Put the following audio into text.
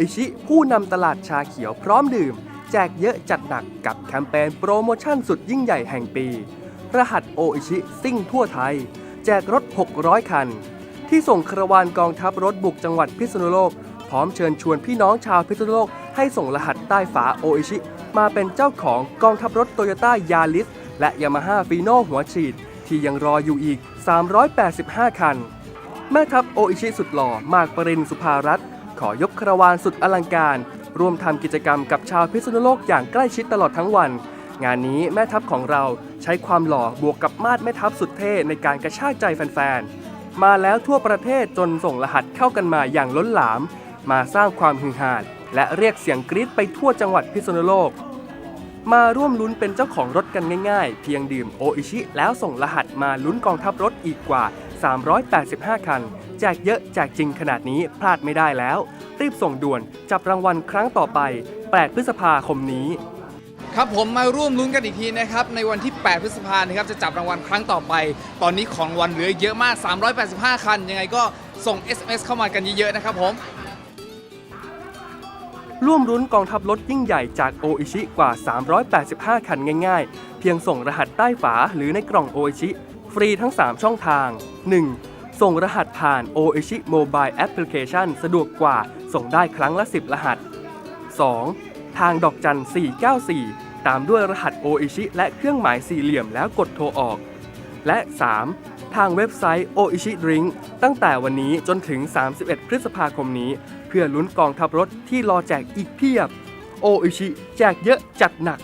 อิชิ ผู้นำตลาดชาเขียวพร้อมดื่ม แจกเยอะจัดหนักกับแคมเปญโปรโมชั่นสุดยิ่งใหญ่แห่งปี รหัสโออิชิซิ่งทั่วไทย แจกรถ 600 คัน ที่ส่งคาราวานกองทัพรถบุกจังหวัดพิษณุโลก พร้อมเชิญชวนพี่น้องชาวพิษณุโลก ให้ส่งรหัสใต้ฝาโออิชิ มาเป็นเจ้าของกองทัพรถโตโยต้ายาริสและยามาฮ่าฟีโน่หัวฉีด ที่ยังรออยู่อีก 385 คัน แม่ทัพโออิชิสุดหล่อมากปรินสุภารัตน์ ขอยกคาราวานสุดอลังการ ร่วมทำกิจกรรมกับชาวพิษณุโลกอย่างใกล้ชิดตลอดทั้งวัน งานนี้แม่ทัพของเราใช้ความหล่อบวกกับมาดแม่ทัพสุดเท่ในการกระชากใจแฟนๆ มาแล้วทั่วประเทศจนส่งรหัสเข้ากันมาอย่างล้นหลาม มาสร้างความฮือฮาและเรียกเสียงกรี๊ดไปทั่วจังหวัดพิษณุโลก มาร่วมลุ้นเป็นเจ้าของรถกันง่ายๆ เพียงดื่มโออิชิแล้วส่งรหัสมาลุ้นกองทัพรถอีกกว่า 385 คัน แจกเยอะแจกจริงขนาดนี้พลาดไม่ได้แล้ว รีบส่งด่วนจับรางวัลครั้งต่อไป 8 พฤษภาคมนี้ ครับผมมาร่วมลุ้นกันอีกทีนะครับ ในวันที่ 8 พฤษภาคมนะครับจะจับรางวัลครั้งต่อไป ตอนนี้ของรางวัลเหลือเยอะมาก 385 คัน ยังไงก็ส่ง SMS เข้ามากันเยอะๆนะครับผมร่วมรุ้นกองทัพรถยิ่งใหญ่จากโออิชิกว่า 385 คันง่ายๆ เพียงส่งรหัสใต้ฝาหรือในกล่องโออิชิ ฟรีทั้ง 3 ช่องทาง 1. ส่งรหัสผ่านโออิชิโมบายแอปพลิเคชันสะดวกกว่าส่งได้ครั้งละ 10 รหัส 2. ทางดอกจัน 494 ตามด้วยรหัสโออิชิและเครื่องหมายสี่เหลี่ยมแล้วกดโทรออก และ 3. ทางเว็บไซต์ Oishi Drink ตั้งแต่วันนี้จนถึง 31 พฤษภาคมนี้ เพื่อลุ้นกองทัพรถที่รอแจกอีกเพียบโออิชิแจกเยอะจัดหนัก